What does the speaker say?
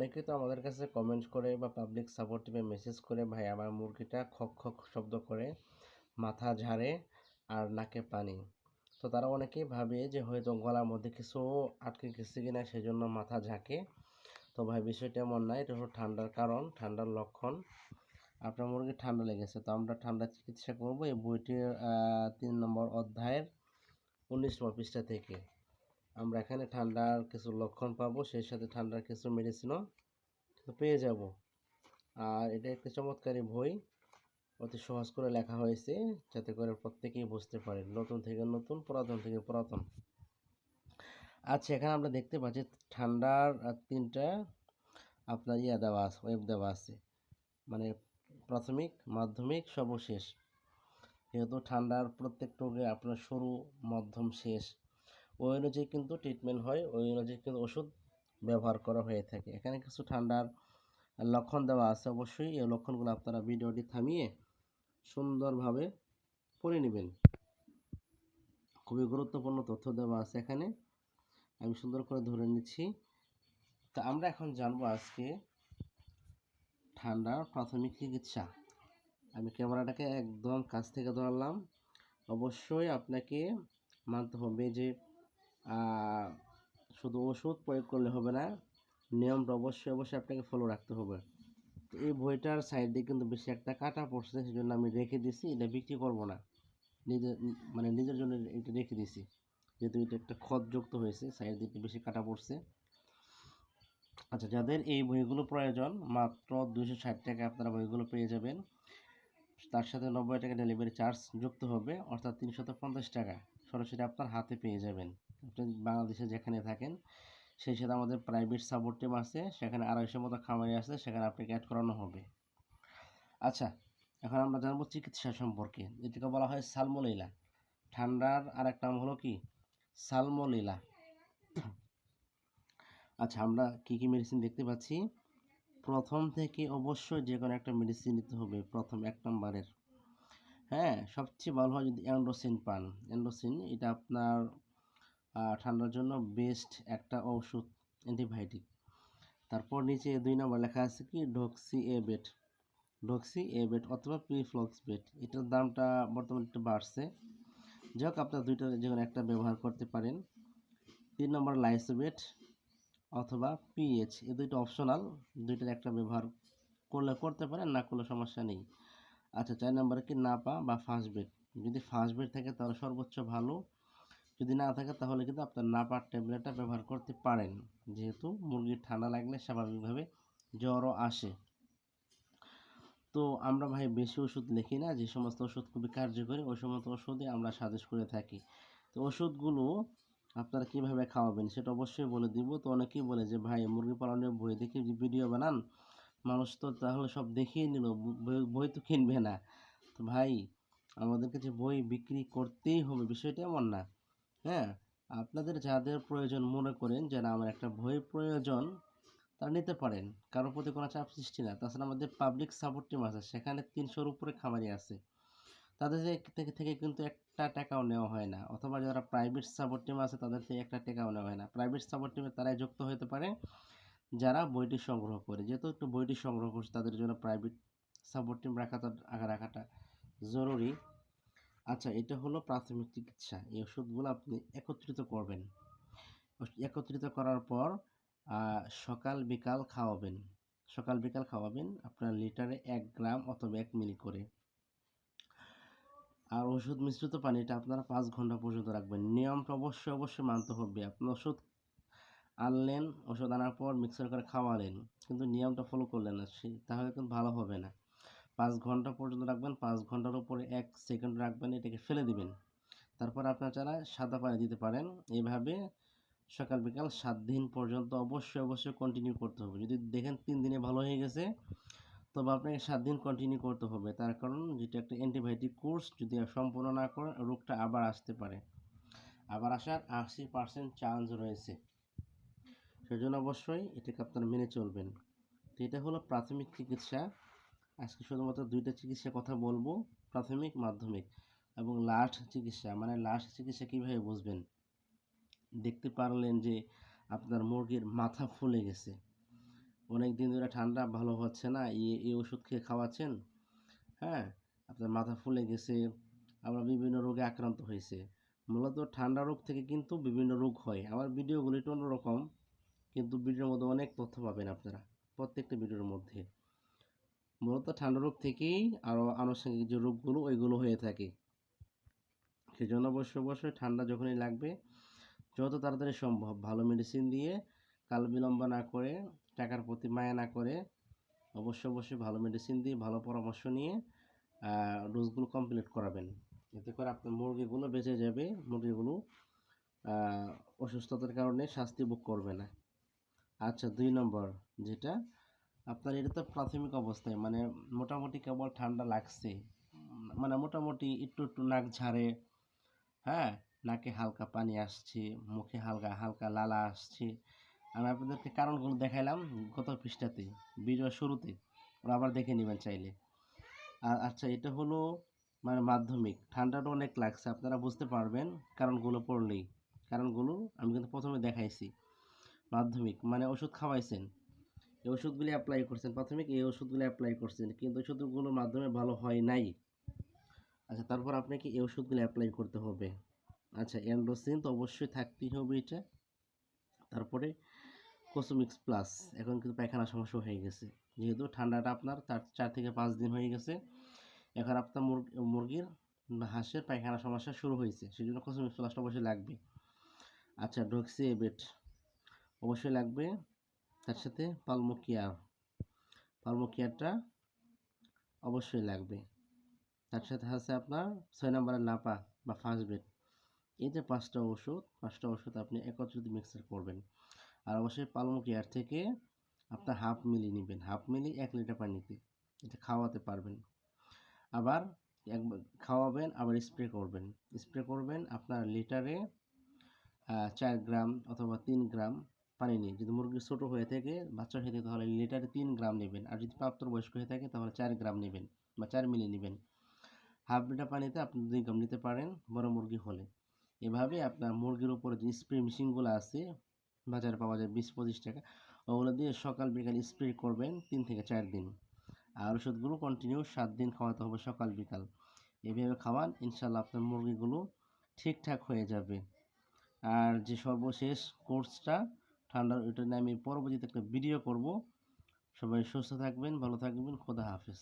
অনেকেই তো আমাদের কাছে কমেন্ট করে বা পাবলিক সাপোর্টিভে মেসেজ করে, ভাই, আমার মুরগিটা খক খক শব্দ করে, মাথা ঝাড়ে আর নাকে পানি। তো তারা অনেকেই ভাবে যে, হয়তো গলার মধ্যে কিছু আটকে গেছে কিনা, সেজন্য মাথা ঝাঁকে। তো ভাই, বিষয়টা এমন না, এটা হলো ঠান্ডার কারণ, ঠান্ডার লক্ষণ। আপনার মুরগি ঠান্ডা লেগেছে, তো আমরা ঠান্ডা চিকিৎসা করব এই বইটির তিন নম্বর অধ্যায়ের উনিশ নম্বর পৃষ্ঠা থেকে। আমরা এখানে ঠান্ডার কিছু লক্ষণ পাবো, সেই সাথে ঠান্ডার কিছু মেডিসিনও পেয়ে যাব। আর এটা একটা চমৎকারী বই, অতি সহজ করে লেখা হয়েছে, যাতে করে প্রত্যেকেই বুঝতে পারে, নতুন থেকে নতুন, পুরাতন থেকে পুরাতন। আচ্ছা এখানে আমরা দেখতে পাচ্ছি ঠান্ডার তিনটা আপনার ইয়া দেওয়া আছে ওয়েব দেওয়া আছে। মানে প্রাথমিক, মাধ্যমিক, সর্বশেষ। যেহেতু ঠান্ডার প্রত্যেক রোগে আপনার শুরু মধ্যম, শেষ। ওই অনুযায়ী কিন্তু ট্রিটমেন্ট হয়, ওই অনুযায়ী কিন্তু ওষুধ ব্যবহার করা হয়ে থাকে। এখানে কিছু ঠান্ডার লক্ষণ দেওয়া আছে অবশ্যই, এই লক্ষণগুলো আপনারা ভিডিওটি থামিয়ে সুন্দরভাবে পড়ে নেবেন। খুবই গুরুত্বপূর্ণ তথ্য দেওয়া আছে এখানে, আমি সুন্দর করে ধরে নিচ্ছি। তা আমরা এখন জানব আজকে ঠান্ডার প্রাথমিক চিকিৎসা। আমি ক্যামেরাটাকে একদম কাছ থেকে ধরলাম। অবশ্যই আপনাকে মানতে হবে যে শুধু ওষুধ প্রয়োগ করলে হবে না, নিয়মটা অবশ্যই অবশ্যই আপনাকে ফলো রাখতে হবে। তো এই বইটার সাইড কিন্তু বেশি একটা কাটা পড়ছে সেই জন্য আমি রেখে দিছি, এটা বিক্রি করব না। নিজের মানে নিজের জন্য এটা রেখে দিছি, যেহেতু এটা একটা খত যুক্ত হয়েছে সাইড একটু বেশি কাটা পড়ছে। আচ্ছা যাদের এই বইগুলো প্রয়োজন, মাত্র দুশো ষাট টাকা আপনারা বইগুলো পেয়ে যাবেন। তার সাথে নব্বই টাকা ডেলিভারি চার্জ যুক্ত হবে, অর্থাৎ তিনশত পঞ্চাশ টাকা সরাসরি আপনার হাতে পেয়ে যাবেন। আপনি বাংলাদেশে যেখানে থাকেন, সেই সাথে আমাদের প্রাইভেট সাপোর্ট টিম আছে, সেখানে আড়াইশো মতো খামারি আছে, সেখানে আপনাকে অ্যাড করানো হবে। আচ্ছা এখন আমরা জানব চিকিৎসা সম্পর্কে, এটাকে বলা হয় সালমোলিলা। ঠান্ডার আর এক নাম হলো কি? সালমোলিলা। আচ্ছা আমরা কি কি মেডিসিন দেখতে পাচ্ছি? প্রথম থেকে অবশ্যই যে কোনো একটা মেডিসিন নিতে হবে, প্রথম এক নম্বরের। হ্যাঁ সবচেয়ে ভালো হয় যদি অ্যান্ডোসিন পান। অ্যান্ডোসিন এটা আপনার ঠান্ডার জন্য বেস্ট একটা ওষুধ অ্যান্টিবায়োটিক তারপর নিচে দুই নম্বর লেখা আছে কি? ডক্সি এ বেট ডক্সি এ বেট অথবা প্রিফ্লক্স বেট এটার দামটা বর্তমানে একটু বাড়ছে। যাই হোক আপনার দুইটা যে একটা ব্যবহার করতে পারেন। তিন নম্বর লাইসোবেট অথবা পিএইচ এই দুইটা অপশনাল দুইটার একটা ব্যবহার করলে করতে পারেন, না করলে সমস্যা নেই। আচ্ছা চার নম্বরে কি? নাপা বা ফার্স্ট বেড যদি ফার্স্ট বেড থাকে তাহলে সর্বোচ্চ ভালো। যদি না থাকে তাহলে কিন্তু আপনার নাপার ট্যাবলেটটা ব্যবহার করতে পারেন। যেহেতু মুরগির ঠান্ডা লাগলে স্বাভাবিকভাবে জ্বরও আসে। তো আমরা ভাই বেশি ওষুধ লিখি না, যে সমস্ত ওষুধ খুবই কার্যকরী, ওই সমস্ত ওষুধই আমরা সাজেস্ট করে থাকি। তো ওষুধগুলো আপনারা কীভাবে খাওয়াবেন সেটা অবশ্যই বলে দিব। তো অনেকেই বলে যে, ভাই, মুরগি পালনের বই দেখে ভিডিও বানান, মানুষ তো তাহলে সব দেখিয়ে নিল, বই তো কিনবে না। তো ভাই আমাদেরকে যে বই বিক্রি করতেই হবে, বিষয়টা এমন না। হ্যাঁ আপনাদের যাদের প্রয়োজন মনে করেন যে না আমার একটা বই প্রয়োজন, তারা নিতে পারেন। কারোর প্রতি কোনো চাপ সৃষ্টি না। তাছাড়া আমাদের পাবলিক সাপোর্ট টিম আছে, সেখানে তিনশোর উপরে খামারি আছে। তাদের থেকে- থেকে কিন্তু একটা টাকাও নেওয়া হয় না। অথবা যারা প্রাইভেট সাপোর্ট টিম আছে, তাদের থেকে একটা টাকাও নেওয়া হয় না। প্রাইভেট সাপোর্ট টিমে তারাই যুক্ত হতে পারে, যারা বইটি সংগ্রহ করে। যেহেতু একটু বইটি সংগ্রহ করছে, তাদের জন্য প্রাইভেট সাপোর্ট টিম রাখাটা রাখাটা জরুরি। আচ্ছা এটা হলো প্রাথমিক চিকিৎসা। এই ওষুধগুলো আপনি একত্রিত করবেন। একত্রিত করার পর সকাল বিকাল খাওয়াবেন। সকাল বিকাল খাওয়াবেন আপনার লিটারে এক গ্রাম অথবা এক মিলি করে। আর ওষুধ মিশ্রিত পানিটা আপনারা পাঁচ ঘণ্টা পর্যন্ত রাখবেন। নিয়মটা অবশ্যই অবশ্যই মানতে হবে। আপনি ওষুধ আনলেন, ওষুধ আনার পর মিক্সার করে খাওয়ালেন, কিন্তু নিয়মটা ফলো করলেন না, সে, তাহলে কিন্তু ভালো হবে না। পাঁচ ঘণ্টা পর্যন্ত রাখবেন, পাঁচ ঘণ্টার উপরে এক সেকেন্ড রাখবেন, এটাকে ফেলে দিবেন। তারপর আপনার চারা সাদা পানি দিতে পারেন। এভাবে সকাল বিকাল সাত দিন পর্যন্ত অবশ্যই অবশ্যই কন্টিনিউ করতে হবে। যদি দেখেন তিন দিনে ভালো হয়ে গেছে, তবে আপনাকে সাত দিন কন্টিনিউ করতে হবে। তার কারণ যেটা একটা অ্যান্টিবায়োটিক কোর্স যদি সম্পূর্ণ না করেন, রোগটা আবার আসতে পারে। আবার আসার আশি পার্সেন্ট চান্স রয়েছে। সেজন্য অবশ্যই এটাকে আপনারা মেনে চলবেন। তো এটা হলো প্রাথমিক চিকিৎসা। আজকে শুধুমাত্র দুইটা চিকিৎসার কথা বলব, প্রাথমিক, মাধ্যমিক এবং লাস্ট চিকিৎসা। মানে লাস্ট চিকিৎসা কীভাবে বুঝবেন? দেখতে পারলেন যে আপনার মুরগির মাথা ফুলে গেছে। অনেক দিন ধরে ঠান্ডা, ভালো হচ্ছে না এই এই ওষুধ খেয়ে খাওয়াচ্ছেন? হ্যাঁ আপনার মাথা ফুলে গেছে, আবার বিভিন্ন রোগে আক্রান্ত হয়েছে। মূলত ঠান্ডা রোগ থেকে কিন্তু বিভিন্ন রোগ হয়। আমার ভিডিওগুলো একটু অন্যরকম, কিন্তু ভিডিওর মধ্যে অনেক তথ্য পাবেন আপনারা, প্রত্যেকটা ভিডিওর মধ্যে। মূলত ঠান্ডা রোগ থেকেই আরও আনুষঙ্গিক যে রোগগুলো, ওইগুলো হয়ে থাকে। সেজন্য অবশ্যই অবশ্যই ঠান্ডা যখনই লাগবে, যত তাড়াতাড়ি সম্ভব ভালো মেডিসিন দিয়ে কাল বিলম্ব না করে, টাকার প্রতি মায়া না করে অবশ্যই অবশ্যই ভালো মেডিসিন দিয়ে, ভালো পরামর্শ নিয়ে ডোজগুলো কমপ্লিট করাবেন। এতে করে আপনার মুরগিগুলো বেঁচে যাবে, মুরগিগুলো অসুস্থতার কারণে শাস্তি ভোগ করবে না। আচ্ছা দুই নম্বর যেটা আপনার এটা তো প্রাথমিক অবস্থায় মানে মোটামুটি কেবল ঠান্ডা লাগছে। মানে মোটামুটি একটু একটু নাক ঝাড়ে হ্যাঁ? নাকে হালকা পানি আসছে, মুখে হালকা হালকা লালা আসছে। আমি আপনাদেরকে কারণগুলো দেখাইলাম গত পৃষ্ঠাতে ভিডিওর শুরুতে। ওরা আবার দেখে নেবেন চাইলে। আর আচ্ছা এটা হলো মানে মাধ্যমিক। ঠান্ডাটা অনেক লাগছে, আপনারা বুঝতে পারবেন কারণগুলো পড়লেই। কারণগুলো আমি কিন্তু প্রথমে দেখাইছি। মাধ্যমিক মানে ওষুধ খাওয়াইছেন। এই ওষুধগুলি অ্যাপ্লাই করছেন। প্রাথমিক এই ওষুধগুলি অ্যাপ্লাই করছেন, কিন্তু ওষুধগুলোর মাধ্যমে ভালো হয় নাই। আচ্ছা তারপর আপনাকে এই ওষুধগুলো অ্যাপ্লাই করতে হবে। আচ্ছা অ্যান্ড্রোসিন তো অবশ্যই থাকতেই হবে এটা। তারপরে কোসোমিক্স প্লাস এখন কিন্তু পায়খানা সমস্যা হয়ে গেছে। যেহেতু ঠান্ডাটা আপনার তার চার থেকে পাঁচ দিন হয়ে গেছে, এখন আপনার মুরগ- মুরগির হাঁসের পায়খানা সমস্যা শুরু হয়েছে সেই জন্য কোসোমিক্স প্লাসটা অবশ্যই লাগবে। আচ্ছা ডক্সি এবেট অবশ্যই লাগবে। তার সাথে পালমোকিয়ার পালমোকিয়ারটা অবশ্যই লাগবে। তার সাথে আছে আপনার ছয় নম্বরের নাপা বা ফার্স্ট বেড এই যে পাঁচটা ওষুধ পাঁচটা ওষুধ আপনি একত্রিত মিক্সার করবেন। আর অবশ্যই পালমো কেয়ার থেকে আপনার হাফ মিলি নেবেন। হাফ মিলি এক লিটার পানিতে। এটা খাওয়াতে পারবেন। আবার একবার খাওয়াবেন, আবার স্প্রে করবেন। স্প্রে করবেন আপনার লিটারে চার গ্রাম অথবা তিন গ্রাম পানি নিয়ে যদি মুরগি ছোটো হয়ে থাকে, বাচ্চা হয়ে থাকে, তাহলে লিটারে তিন গ্রাম নেবেন। আর যদি প্রাপ্তবয়স্ক হয়ে থাকে, তাহলে চার গ্রাম নেবেন বা চার মিলি নেবেন। হাফ লিটার পানিতে আপনি দুই গ্রাম নিতে পারেন বড় মুরগি হলে। এভাবে আপনার মুরগির উপরে যে স্প্রে মেশিনগুলো আছে, বাজারে পাওয়া যায় বিশ পঁচিশ টাকা, ওগুলো দিয়ে সকাল বিকাল স্প্রে করবেন তিন থেকে চার দিন। আর ওষুধগুলো কন্টিনিউ সাত দিন খাওয়াতে হবে সকাল বিকাল। এভাবে খাওয়ান ইনশাল্লাহ আপনার মুরগিগুলো ঠিকঠাক হয়ে যাবে। আর যে সর্বশেষ কোর্সটা ঠান্ডার ওইটা নিয়ে আমি পরবর্তীতে একটা ভিডিও করব। সবাই সুস্থ থাকবেন, ভালো থাকবেন, খোদা হাফেজ।